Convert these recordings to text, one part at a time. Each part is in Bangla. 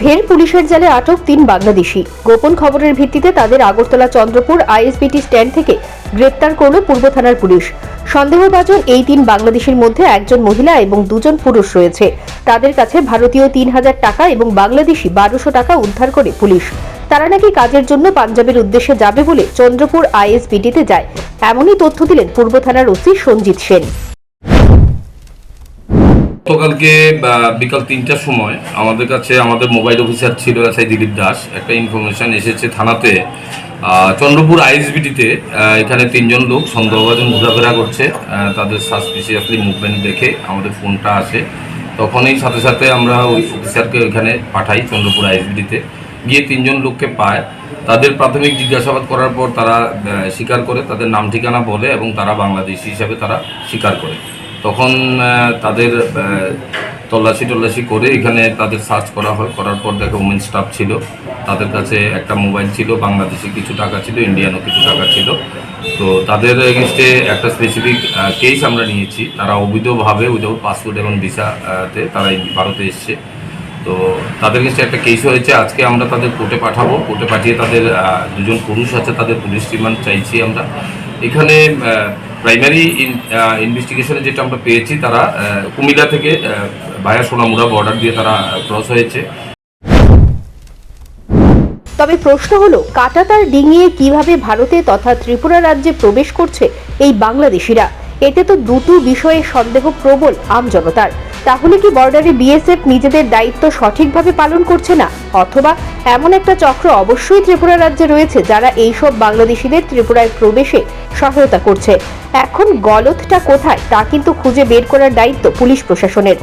ফের পুলিশের জালে আটক তিন বাংলাদেশি। গোপন খবরের ভিত্তিতে তাদের আগরতলা চন্দ্রপুর আইএসবিটি স্ট্যান্ড থেকে গ্রেপ্তার করল পূর্ব থানার পুলিশ। সন্দেহভাজন এই তিন বাংলাদেশির মধ্যে একজন মহিলা এবং দুজন পুরুষ রয়েছে। তাদের কাছে ভারতীয় তিন হাজার টাকা এবং বাংলাদেশি বারোশো টাকা উদ্ধার করে পুলিশ। তারা নাকি কাজের জন্য পাঞ্জাবের উদ্দেশ্যে যাবে বলে চন্দ্রপুর আইএসবিটিতে যায়। এমনই তথ্য দিলেন পূর্ব থানার ওসি সঞ্জিত সেন। গতকালকে বিকাল তিনটার সময় আমাদের কাছে আমাদের মোবাইল অফিসার ছিল এসআই দিলীপ দাস। একটা ইনফরমেশন এসেছে থানাতে। চন্দ্রপুর আইএসবিটিতে এখানে তিনজন লোক সন্দেহভাজন ঘোরাফেরা করছে। তাদের সাসপিসিয়াসলি মুভমেন্ট দেখে আমাদের ফোনটা আসে। তখনই সাথে সাথে আমরা ওই অফিসারকে ওইখানে পাঠাই চন্দ্রপুর আইএসবিটিতে। গিয়ে তিনজন লোককে পায়। তাদের প্রাথমিক জিজ্ঞাসাবাদ করার পর তারা স্বীকার করে, তাদের নাম ঠিকানা বলে এবং তারা বাংলাদেশি হিসাবে তারা স্বীকার করে। তখন তাদের তল্লাশি টল্লাশি করে এখানে তাদের সার্চ করা হয়। করার পর দেখে ওমেন স্টাফ ছিল। তাদের কাছে একটা মোবাইল ছিল, বাংলাদেশি কিছু টাকা ছিল ইন্ডিয়ানও কিছু টাকা ছিল। তো তাদের এগেনস্টে একটা স্পেসিফিক কেস আমরা নিয়েছি। তারা অবৈধভাবে উইদাউট পাসপোর্ট এবং ভিসাতে তারা ভারতে এসছে। তো তাদের কাছে একটা কেস হয়েছে। আজকে আমরা তাদের কোর্টে পাঠাবো। কোর্টে পাঠিয়ে তাদের দুজন পুরুষ আছে, তাদের পুলিশ রিমান্ড চাইছি আমরা। এখানে প্রাইমারি ইনভেস্টিগেশনে যেটা আমরা পেয়েছি, তারা কুমিল্লা থেকে ভায়া সোনামুড়া বর্ডার দিয়ে তারা ক্রস হয়েছে। তবে প্রশ্ন হলো, কাটাতার ডিঙিয়ে কীভাবে ভারতে তথা ত্রিপুরা রাজ্যে প্রবেশ করছে এই বাংলাদেশিরা? এতে তো দুটো বিষয়ে সন্দেহ প্রবল আমজনতার তাহলে কি বর্ডারে বিএসএফ নিজেদের দায়িত্ব সঠিকভাবে পালন করছে না? অথবা এমন একটা চক্র অবশ্যই ত্রিপুরা রাজ্যে রয়েছে যারা এইসব বাংলাদেশিদের ত্রিপুরায় প্রবেশে সহায়তা করছে। এখন গলতটা কোথায় তা কিন্তু খুঁজে বের করার দায়িত্ব পুলিশ প্রশাসনের।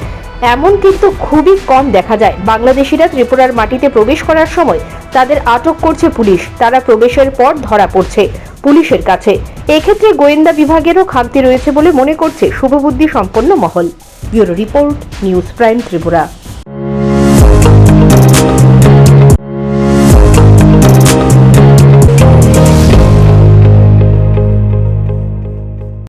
এমন কিন্তু খুবই কম দেখা যায়। বাংলাদেশিরা ত্রিপুরার মাটিতে প্রবেশ করার সময় তাদের আটক করছে পুলিশ। তারা প্রবেশের পর ধরা পড়ছে। পুলিশের কাছে। এক্ষেত্রে গোয়েন্দা বিভাগেরও খামতি রয়েছে বলে মনে করছে শুভবুদ্ধি সম্পন্ন মহল। Bureau report, news prime Tripura.